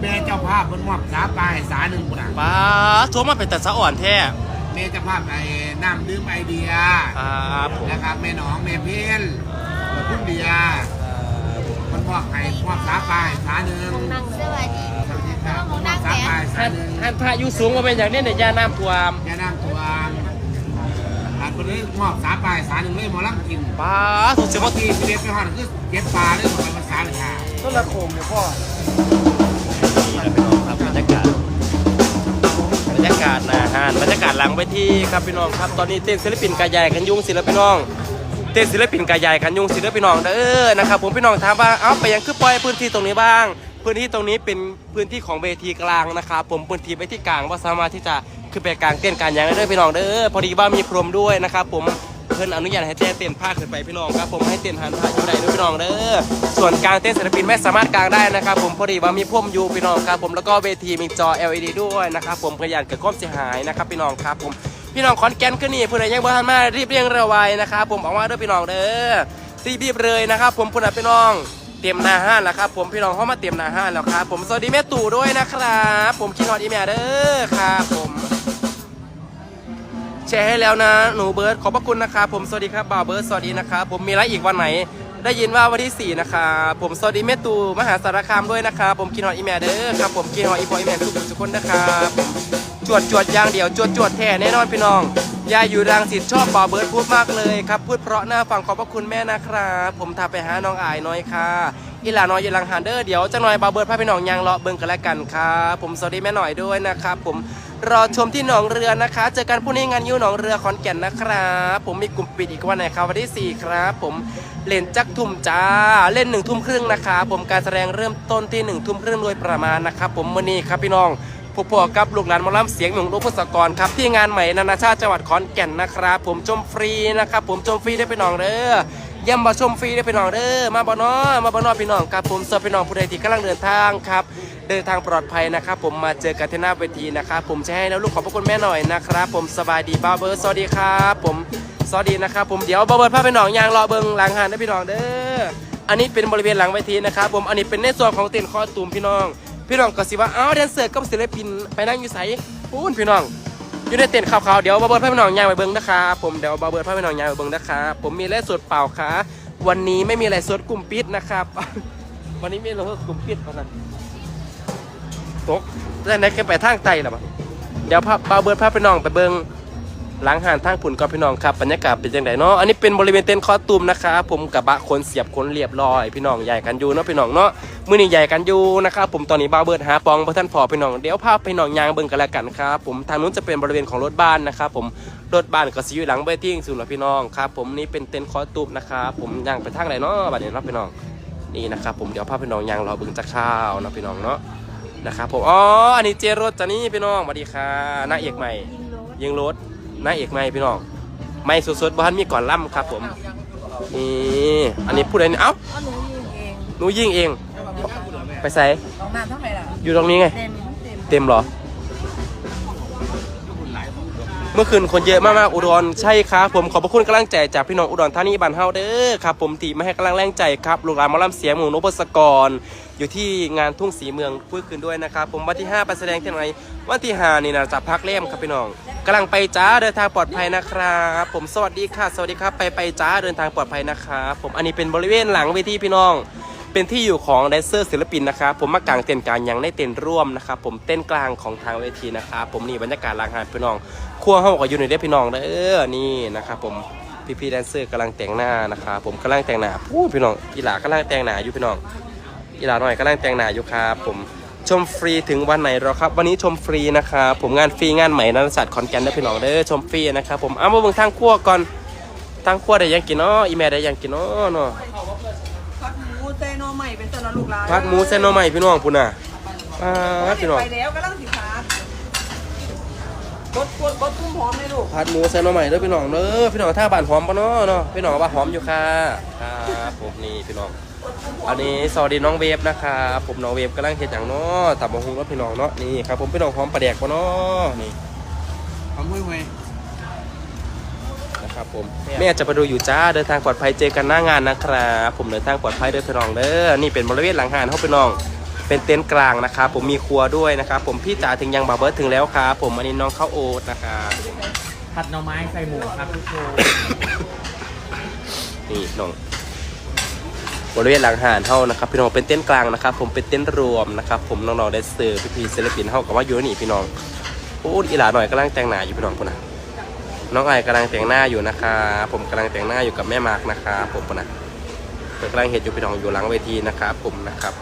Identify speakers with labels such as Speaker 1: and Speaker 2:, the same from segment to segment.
Speaker 1: แม่เจ้าภาพมันมอบสาปลาให้สาหนึ่งปุ่นอะ
Speaker 2: ป้าทัวร์มาเป็นแต่สะอ่อนแท้
Speaker 1: แม่เจ้าภาพไอ้น้ำดื่มไอเดีย
Speaker 2: ครับผม
Speaker 1: นะครับแม่หนองแม่เพี้ยนคุณเดียมันมอบให้มอบสาปลาให้สาหนึ่ง
Speaker 3: นั่งสวัสดี
Speaker 1: สวัสดีครับมอบสาปลาให้สา
Speaker 2: หัน
Speaker 1: หนึ่ง
Speaker 2: หันพระอยู่สูงมาเป็นอย่างนี้ในย่าน้ำท่วม
Speaker 1: ยาน้ำตัวอันคนนี้มอบสาปลาให้สาหนึ่งเลยหมอลำกิน
Speaker 2: ป้าสุดเสีย
Speaker 1: เมื่
Speaker 2: ว่า
Speaker 1: อกี้เรียนไปหอดคือเก็บปลาเลยหมดภาษาเลยค่ะ
Speaker 4: ต้นละโคมเนี่ยพ่อา
Speaker 2: กาศนะฮะบรรยากาศหลังไปที่ครับพี่น้องครับ ตอนนี้เต้นศิลปินกายใหญ่กันยุ่งศิลปินน้อง เต้นศิลปินกายใหญ่กันยุ่งศิลปินน้องเด้อนะครับผมพี่น้องถามว่าเอ้าไปยังคือปล่อยพื้นที่ตรงนี้บ้าง พื้นที่ตรงนี้เป็นพื้นที่ของเวทีกลางนะครับผมพื้นที่ไปที่กลางว่าสามารถที่จะขึ้นไปกลางเต้นการยังได้เด้อพี่น้องเด้อพอดีว่ามีพรมด้วยนะครับผม เพิ่นอนุญาตให้แจ้เต้นผ้าขึ้นไปพี่น้องครับผมให้เต้นหันผ้าอยู่ได้ด้วยพี่น้องเด้อส่วนกลางเต้นศิลปินไม่สามารถกลางได้นะครับผมพอดีว่ามีพรมอยู่พี่น้องครับผมแล้วก็เวทีมีจอ LED ด้วยนะครับผมเพื่อหยาดเกิดความเสียหายนะครับพี่น้องครับผมพี่น้องขอนแก่นขึ้นนี่ผู้ใดยังบ่ทันมารีบเร่งเร็วไว้นะครับผมออกมาด้วยพี่น้องเด้อรีบีบเลยนะครับผมผู้ใดพี่น้องเตรียมหน้าห้านแล้วครับผมพี่น้องเข้ามาเตรียมหน้าห้านแล้วครับผมสวัสดีแม่ตู่ด้วยนะครับ ผมคิดฮอดอีแม่เด้อครับผม แชร์ให้แล้วนะ หนูเบิร์ดขอบพระคุณนะครับผมสวัสดีครับบ่าวเบิร์ดสวัสดีนะครับผมมีอะไรอีกวันไหน ได้ยินว่าวันที่ 4 นะครับผมสวัสดีแม่ตูมหาสารคามด้วยนะครับผมคิดฮอดอีแม่เด้อครับผมคิดฮอดอีพออีแม่ทุกคนทุกคนนะครับผมจวดจวดยางเดียวจวดจวดแท้แน่นอนพี่น้องยายอยู่รังสิตชอบบ่าวเบิร์ดพูดมากเลยครับพูดเพราะหน้าฟังขอบพระคุณแม่นะครับผมทาไปหาน้องอายน้อยค่ะอีหลาน้อยอยู่ลังหันเด้อเดี๋ยวจังหน่อยบ่าวเบิร์ดพาพี่น้องยางเลาะเบิ่งกันแล้วกันครับผมสวัสดีแม่หน่อยด้วยนะครับผม รอชมที่หนองเรือนะคะ เจอกันพรุ่งนี้งานยิ้วหนองเรือขอนแก่นนะครับ ผมมีกลุ่มปิดอีกวันไหนครับวันที่ 4 ครับ ผมเล่นจักทุ่มจ้า เล่นหนึ่งทุ่มครึ่งนะครับผมการแสดงเริ่มต้นที่หนึ่งทุ่มครึ่งโดยประมาณนะครับ ผมมือนี้ครับพี่น้องพบพอกับลูกหลานมอลำเสียงหนุ่มลูกพุทธกรครับที่งานใหม่นานาชาติจังหวัดขอนแก่นนะครับผมชมฟรีนะครับผมชมฟรีได้ไปน้องเด้อย่ำมาชมฟรีได้ไปน้องเด้อมาบ่อนอมาบ่อนอพี่น้องครับผมสำหรับพี่น้องผู้ใดที่กำลังเดินทางครับ เดินทางปลอดภัยนะครับ ผมมาเจอกันที่หน้าเวทีนะครับ ผมจะให้แล้วลูกขอบพระคุณแม่หน่อยนะครับ ผมสบายดีบ้าเบิร์ดสวัสดีครับผมสวัสดีนะครับ ผมเดี๋ยวบ้าเบิร์ดพาไปนองยางรอเบิงหลังหันได้พี่น้องเด้ออันนี้เป็นบริเวณหลังเวทีนะครับ ผมอันนี้เป็นในส่วนของเต็นท์คอตูมพี่น้อง พี่น้องก็สิว่าอ้าวแดนเซอร์กับศิลปินไปนั่งอยู่ไสพูนพี่น้องอยู่ในเต็นท์ขาวๆเดี๋ยวบ้าเบิร์ดพาพี่น้องยางไปเบิงนะครับผมเดี๋ยวบ้าเบิร์ดพาพี่น้องยางไปเบิงนะครับผมมีไลฟ์สดเปล่าค่ะวันนี้ไม่มีไลฟ์สดกลุ่มปิดนะครับ วันนี้มีไลฟ์สดกลุ่มปิดเพราะนั้น ตกแล้ไหนแกไปทางไตหรอปะเดี๋ยวพาบาเบิร์ดพาพี่น้องไปเบิงหลังหานทางผุนกับพี่น้องครับบรรยากาศเป็นยังไงเนาะอันนี้เป็นบริเวณเต็นท์คอตูมนะครับผมกระบะขนเสียบขนเรียบร้อยพี่น้องใหญ่กันอยู่เนาะพี่น้องเนาะมือนี่ใหญ่กันอยู่นะครับผมตอนนี้บาเบิร์ดหาปองพระท่านพอไปน้องเดี๋ยวภาพาไปน้องยางเบิ่งกันแล้วกันครับผมทางนู้นจะเป็นบริเวณของรถบ้านนะครับผมรถบ้านก็สิอยู่หลังเวทีสุดละพี่น้องครับผมนี่เป็นเต็นท์คอตูบนะครับผมยางไปทางไหนเนาะบัดนี้เนาะพี่น้องนี่นะครับผมเดี๋ยวพาไปน้องยางรอเบิ่งจักข้าวเนาะพี่น้องเนาะ นะครับผมอ๋ออันนี้เจรถจ้ะนี่พี่น้องสวัสดีค่ะนางเอกใหม่ ยิงรถนางเอกใหม่พี่น้องไม่สดๆบ้านมีก่อนล่ำครับผมนี่อันนี้พูดอะไรเนี่ยเอ้า
Speaker 3: ก็หนูยิงเอง
Speaker 2: หนูยิงเอง ไปใส่
Speaker 3: ของน้ำเท่าไหร่ล่ะ
Speaker 2: อยู่ตรงนี้ไง
Speaker 3: เต็ม เต็ม
Speaker 2: เต็มเหรอ เมื่อคืนคนเยอะมากๆอุดรใช่ครับผมขอบพระคุณกำลังใจจากพี่น้องอุดรธานี้บ้านเฮาเด้อครับผมทีมาให้กำลังแรงใจครับลูกหลานมอลำเสียงหมู่นพศกร อยู่ที่งานทุ่งสีเมืองพูดคืนด้วยนะครับผมวันที่5ไปแสดงที่ไหนวันที่5นี่นะจะพักเล่มครับพี่น้องกำลังไปจ้าเดินทางปลอดภัยนะครับผมสวัสดีค่ะ สวัสดีครับไปไปจ้าเดินทางปลอดภัยนะครับผมอันนี้เป็นบริเวณหลังเวทีพี่น้อง เป็นที่อยู่ของแดนเซอร์ศิลปินนะครับผมมากางเต้นกลางยังได้เต้นร่วมนะครับผมเต้นกลางของทางเวทีนะครับผมนี่บรรยากาศลางหานพี่น้องครัวห้องก็อยู่ในเด้พี่น้องเด้อนี่นะครับผมพี่พี่ๆแดนเซอร์กำลังแต่งหน้านะครับผมกำลังแต่งหน้าพูดพี่น้องอีหลากำลังแต่งหน้าอยู่พี่น้องอีหลาหน่อยกำลังแต่งหน้าอยู่ครับผมชมฟรีถึงวันไหนหรอครับ วันนี้ชมฟรีนะครับผมงานฟรีงานใหม่นันสัตว์ขอนแก่นเด้อพี่น้องเด้อชมฟรีนะครับผมเอามาเบิ่งทางครัวก่อนทางครัวได้ยังกินเนาะอีแม่ได้ยังกินเนาะเนาะ
Speaker 4: เซโนใหม่เป็นตะละลูกหลาน
Speaker 2: ผักหมูเส้นหน่อไม้พี่น้องพุ่นน่ะอ่าพี่น้อง
Speaker 4: ไปแล้วก็ลังสิขาดบดบดบดตุ้มหอมเลยลูก
Speaker 2: ผัดหมูเส้นหน่อไม้เด้อพี่น้องเด้อพี่น้องถ้าบ้านหอมปะเนาะเนาะพี่น้องว่าหอมอยู่ค่ะครับผมนี่พี่น้อง อันนี้สวัสดีน้องเวฟนะครับผมน้องเวฟกำลังเฮ็ดอย่างเนาะตับบะฮุงแล้วพี่น้องเนาะนี่ครับผมพี่น้องหอมปลาแดกปะเนาะนี่
Speaker 1: เอามือไว้
Speaker 2: นะ ครับผมแม่จะไปดูอยู่จ้าเดินทางปลอดภัยเจอกันหน้างานนะครับผมเดินทางปลอดภัยเด้อพี่น้องเด้อนี่เป็นบริเวณหลังหานเขาพี่น้อง เป็นเต็นท์กลางนะครับผมมีครัวด้วยนะครับผมพี่จ๋าถึงยังบาร์เบิร์ดถึงแล้วครับผมอันนี้น้องข้าวโอ๊ตนะครับ
Speaker 4: ผัดหน่อไม้ใส่หมูครับทุกคน
Speaker 2: นี่น้องบริเวณหลังหานเฮานะครับพี่น้องเป็นเต็นท์กลางนะครับ ผมเป็นเต็นท์รวมนะครับผมน้องๆได้เสิร์ฟพี่ๆศิลปินเฮากับว่าอยู่นี่พี่น้องโอ้อีหลาหน่อยกำลังแต่งหน้าอยู่พี่น้องคนนะ น้องไอกำลังแต่งหน้าอยู่นะครับผมกำลังแต่งหน้าอยู่กับแม่มาร์กนะครับผมนะเพิ่นกำลังเห็นอยู่พี่น้องอยู่หลังเวทีนะครับผมนะครับ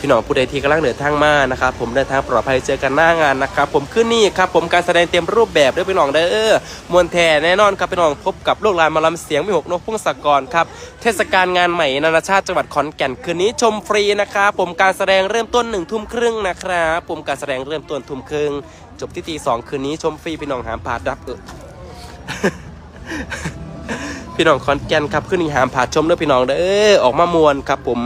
Speaker 2: พี่น้องผู้ใดที่กำลังเดินทางมานะครับผมเดินทางปลอดภัยเจอกันหน้างานนะครับผมขึ้นนี่ครับผมการแสดงเต็มรูปแบบด้วยพี่น้องเด้อมวลแท่แน่นอนครับพี่น้องพบกับลูกลานมาลำเสียงมิหกนกพุ่งสกรครับเทศกาลงานใหม่นานาชาติจังหวัดขอนแก่นคืนนี้ชมฟรีนะครับผมการแสดงเริ่มต้นหนึ่งทุ่มครึ่งนะครับผมการแสดงเริ่มต้นทุ่มครึ่งจบที่ตีสองคืนนี้ชมฟรีพี่น้องหามพาดับเออ พี่น้องขอนแกนครับขึ้นนี่หามผาชมเด้อพี่น้องเด้อออกมามวนครับผม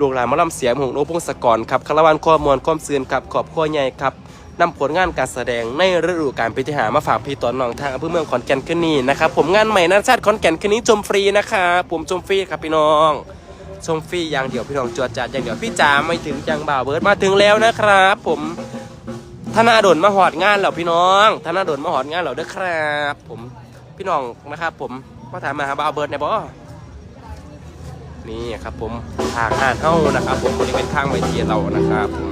Speaker 2: ลูกหลานมาลำเสียงหงโนพงศกรครับคารวานข้อมวลความเสื่นครับขอบข้อใหญ่ครับนำผลงานการแสดงในฤดูกาลปีที่หามาฝากพี่ตอนน้องทางอำเภอเมืองขอนแก่นขึ้นนี่นะครับผมงานใหม่นานาชาติขอนแก่นคืนนี้ชมฟรีนะครับผมชมฟรีครับพี่น้องชมฟรีอย่างเดียวพี่น้องจวดจัดอย่างเดียวพี่จ๋าไม่ถึงจังบ่าวเบิร์ดมาถึงแล้วนะครับ ผมธนาดลมาหอดงานแล้วพี่น้องธนาดลมาหอดงานแล้วเด้อครับ ผม พี่น้องนะครับ ผมมาถามมาหาบ่าวเบิร์ดเนี่ยบอนี่ครับผมทางห้านเฮ้านะครับ ผมบริเวณข้างเทียเรานะครับผม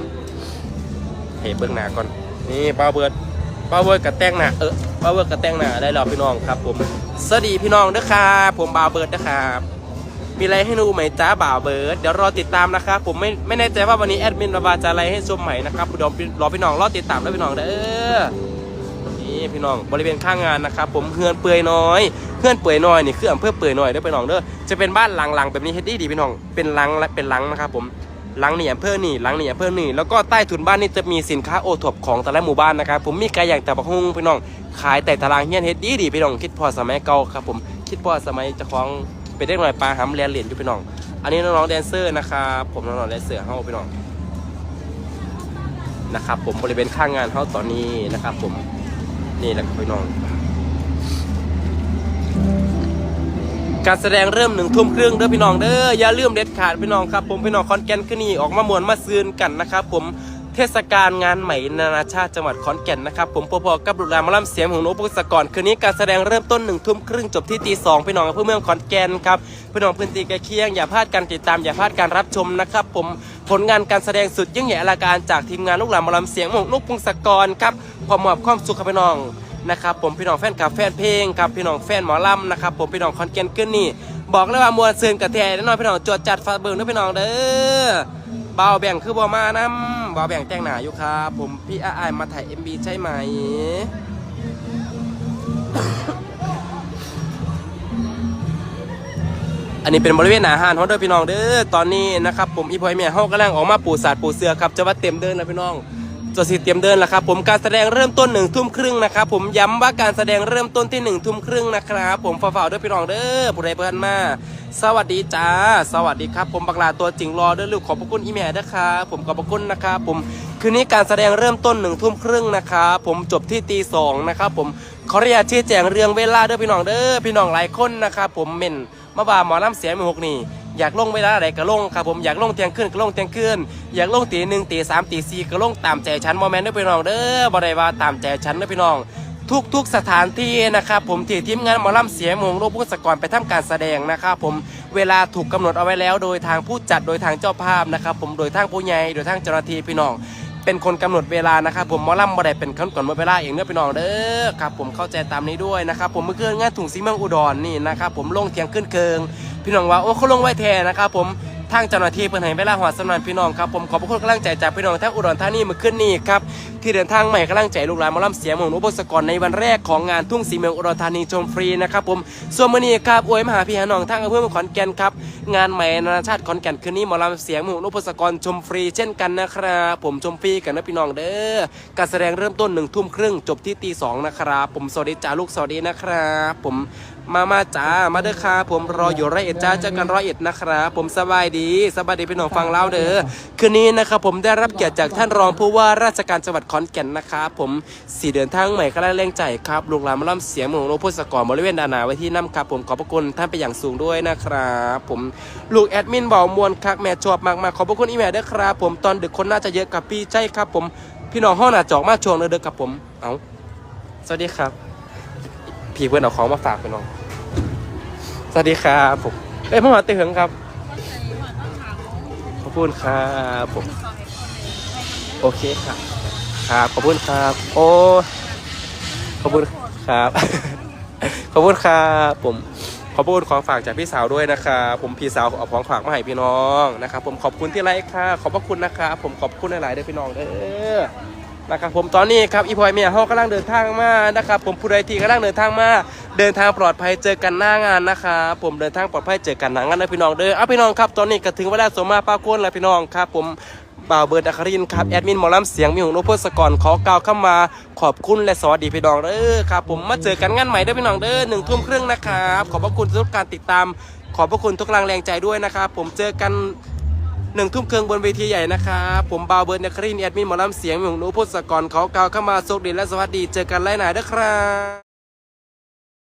Speaker 2: เฮ้เบื้องหน้าก่อนนี่บ่าวเบิร์ดบ่าวเบิร์ดกับแต่งหน้าเออบ่าวเบิร์ดกับแต่งหน้าได้แล้วพี่น้องครับ ผมสวัสดีพี่น้องเด้อครับผมบ่าวเบิร์ดนะครับมีอะไรให้ดูไหมจ้าบ่าวเบิร์ดเดี๋ยวรอติดตามนะครับผมไม่ไม่แน่ใจว่าวันนี้แอดมินบาบาจะอะไรให้ชมใหม่นะครับรอพี่น้องรอติดตามด้วพี่น้องเด้อ พี่น้องบริเวณข้างงานนะครับผมเฮือนเปื่อยน้อยเฮือนเปื่อยน้อยนี่คืออำเภอเปื่อยน้อยเด้อพี่น้องเด้อจะเป็นบ้านหลังๆแบบนี้เฮ็ดดีดีพี่น้องเป็นหลังและเป็นหลังนะครับผมหลังนี่อำเภอนี่หลังนี่อำเภอนี่แล้วก็ใต้ถุนบ้านนี่จะมีสินค้าโอท็อปของแต่ละหมู่บ้านนะครับผมมีไก่อย่างแต่บะฮุงพี่น้องขายแต่ตารางเฮียนเฮ็ดดีดีพี่น้องคิดพอสมัยเก่าครับผมคิดพอสมัยจะคล้องเป็นเด็กหน่อยปลาหำเรียนเหรียญอยู่พี่น้อง อันนี้น้องๆแดนเซอร์นะครับผมน้องๆแดนเซอร์เฮาพี่น้องนะครับผมบริเวณข้างงานเฮาตอนนี้นะครับผม นี่แหละพี่น้อง การแสดงเริ่มหนึ่งทุ่มครึ่งเด้อพี่น้องเด้ออย่าลืมเด็ดขาดพี่น้องครับผมพี่น้องคอนแก่นขึ้นนี่ออกมามวนมาซืนกันนะครับผมเทศกาลงานใหม่นานาชาติจังหวัดขอนแก่นนะครับ ผมพอๆกับบุรีรัมย์หมอลำเสียงของโนบุษกรคืนนี้การแสดงเริ่มต้นหนึ่งทุ่มครึ่งจบที่ตีสองพี่น้องอำเภอเมืองขอนแก่นครับพี่น้องพื้นที่ใกล้เคียงอย่าพลาดการติดตามอย่าพลาดการรับชมนะครับ ผม ผลงานการแสดงสุดยิ่งใหญ่อลังการจากทีมงานลูกหลานมอลำเสียงของนกพงศกรครับพร้อมมอบความสุขกับพี่น้องนะครับผมพี่น้องแฟนคลับแฟนเพลงครับพี่น้องแฟนหมอลำนะครับผมพี่น้องคอนเกนขึ้นนี่ บอกเลยว่ามวลซืนกระแทแน่นอนพี่น้องจวดจัดฟาเบิร์นด้พี่น้องเด้อเบาแบ่งคือบ่มานํเบาแบ่งแต่งหนาอยู่ครับผมพี่อาไอมาถ่าย MB ใช่ไหม อันนี้เป็นบริเวณอาหารเขาเด้อพี่น้องเด้อตอนนี้นะครับผมอีพอยเมียเขากำลังออกมาปูสาดปูเสือครับจะว่าเต็มเดินแล้วพี่น้องจะสิเตรียมเดินแล้วครับผมการแสดงเริ่มต้นหนึ่งทุ่มครึ่งนะครับผมย้ำว่าการแสดงเริ่มต้นที่หนึ่งทุ่มครึ่งนะครับผมฝ่าๆด้วยพี่น้องเด้อผู้ใดเพื่อนมา สวัสดีจ้า สวัสดีครับ ผมบักลาตัวจริงรอเด้อลูกขอบพระคุณอีเมลนะครับผมขอบพระคุณนะครับผมคืนนี้การแสดงเริ่มต้นหนึ่งทุ่มครึ่งนะครับผมจบที่ตีสองนะครับผมขออนุญาตชี้แจงเรื่องเวลาเด้อพี่น้องเด้อพี่น้องหลายคนนะครับผมเม่น มาบ่าหมอลำเสียงมือหกนี่อยากลงเวลาไหนก็ลงครับผมอยากลงเที่ยงคืนก็ลงเที่ยงคืนอยากลงตีหนึ่งตีสามตีสี่ก็ลงตามใจฉันโมแมนต์ด้วยพี่น้องเด้อบ่ได้ว่าตามใจฉันด้วยพี่น้อง ทุกทุกๆสถานที่นะครับผมที่ทีมงานหมอลำเสียงมงโลกพุทธกรไปทำการแสดงนะครับผมเวลาถูกกำหนดเอาไว้แล้ว โดยทางผู้จัดโดยทางเจ้าภาพนะครับผมโดยทางผู้ใหญ่โดยทางเจ้าหน้าที่พี่น้อง เป็นคนกำหนดเวลานะครับผมมอลัมบ่ได้เป็นคนกำหนดเวลาเองเนื้อพี่น้องเด้อครับผมเข้าใจตามนี้ด้วยนะครับผมเมื่อคืนงานถุงซีเมืองอุดรนี่นะครับผมลงเทียงขึ้นเกิงพี่น้องว่าโอ้เขาลงไว้แทนนะครับผม ทางเจ้าหน้าที่เพิ่นให้เวลาหัวสำนันพี่น้องครับผมขอบพระคุณกำลังใจจากพี่น้องทั้งอุดรธานีเมื่อคืนนี้ครับที่เดินทางใหม่กำลังใจลูกหลานมอลำเสียงหมองนุบศกรในวันแรกของงานทุ่งสีเมืองอุดรธานีชมฟรีนะครับผมส่วนมื้อนี้ครับอวยมหาพี่หาน้องทั้งอำเภอเมืองขอนแก่นครับงานใหม่นานาชาติขอนแก่นคืนนี้มอลำเสียงหมองนุบศกรชมฟรี เช่นกันนะครับผมชมฟรีกันนะพี่น้องเด้อการแสดงเริ่มต้นหนึ่งทุ่มครึ่งจบที่ตีสองนะครับผมสวัสดีจ้าลูกสวัสดีนะครับผมมามาจ้า มาเด้อครับผมรออยู่ร้อยเอ็ดจ้าเจอกันร้อยเอ็ดนะครับผมสบายดีสบายดีพี่น้องฟังเล่าเด้อคืนนี้นะครับผมได้รับเกียรติจากท่านรองผู้ว่าราชการจังหวัดขอนแก่นนะครับผมสี่เดินทางใหม่คณะเร่งใจครับลูกหลานมาล่ำเสียงเมืองโนพุทธกรบริเวณดานาไว้ที่น้ำครับผมขอบพระคุณท่านไปอย่างสูงด้วยนะครับผมลูกแอดมินเบามวลคักแม่ชอบมากๆขอบพระคุณอีแม่เด้อครับผมตอนดึกคนน่าจะเยอะกับพี่ใจครับผมพี่น้องห้องหน้าจอกมากช่วงเด้อเด้อครับผมเอาสวัสดีครับ พี่เพื่อนเอาของมาฝากไปน้อง สวัสดีครับผมเอ้ยพ่อหมาเตืองครับ ขอบคุณครับผม โอเคครับ ครับขอบคุณครับ โอ้ ขอบคุณครับ ขอบคุณครับผม ขอบคุณของฝากจากพี่สาวด้วยนะครับผมพี่สาวเอาของฝากมาให้พี่น้องนะครับผมขอบคุณที่ไลค์ค่ะ ขอบพระคุณนะครับผมขอบคุณหลายๆเด้อพี่น้องเด้อ นะครับผมตอนนี้ครับอีพอยเมียเขากำลังเดินทางมานะครับผมผู้ใดที่กำลังเดินทางมาเดินทางปลอดภัยเจอกันหน้างานนะครับผมเดินทางปลอดภัยเจอกันหน้างานนะพี่น้องเด้อเอาพี่น้องครับตอนนี้ก็ถึงเวลาสมมาป้าโกนแล้วพี่น้องครับผมบ่าวเบิร์ดอัครินครับแอดมินหมอลำเสียงมีหงโนพสกรขอกล่าวเข้ามาขอบคุณและสวัสดีพี่น้องเด้อครับผมมาเจอกันงานใหม่เด้อพี่น้องเด้อหนึ่งทุ่มครึ่งนะครับขอบพระคุณทุกการติดตาม ขอบพระคุณทุกกำลังแรงใจด้วยนะครับผมเจอกัน หนึ่งทุ่มครึ่งบนเวทีใหญ่นะครับผมบาวเบิร์ดนครินแอดมินหมอลำเสียงหมีของหนูพุทธสกรเขากล่าวเข้ามาโชคดีและสวัสดีเจอกันไล่หนาเด้อครับ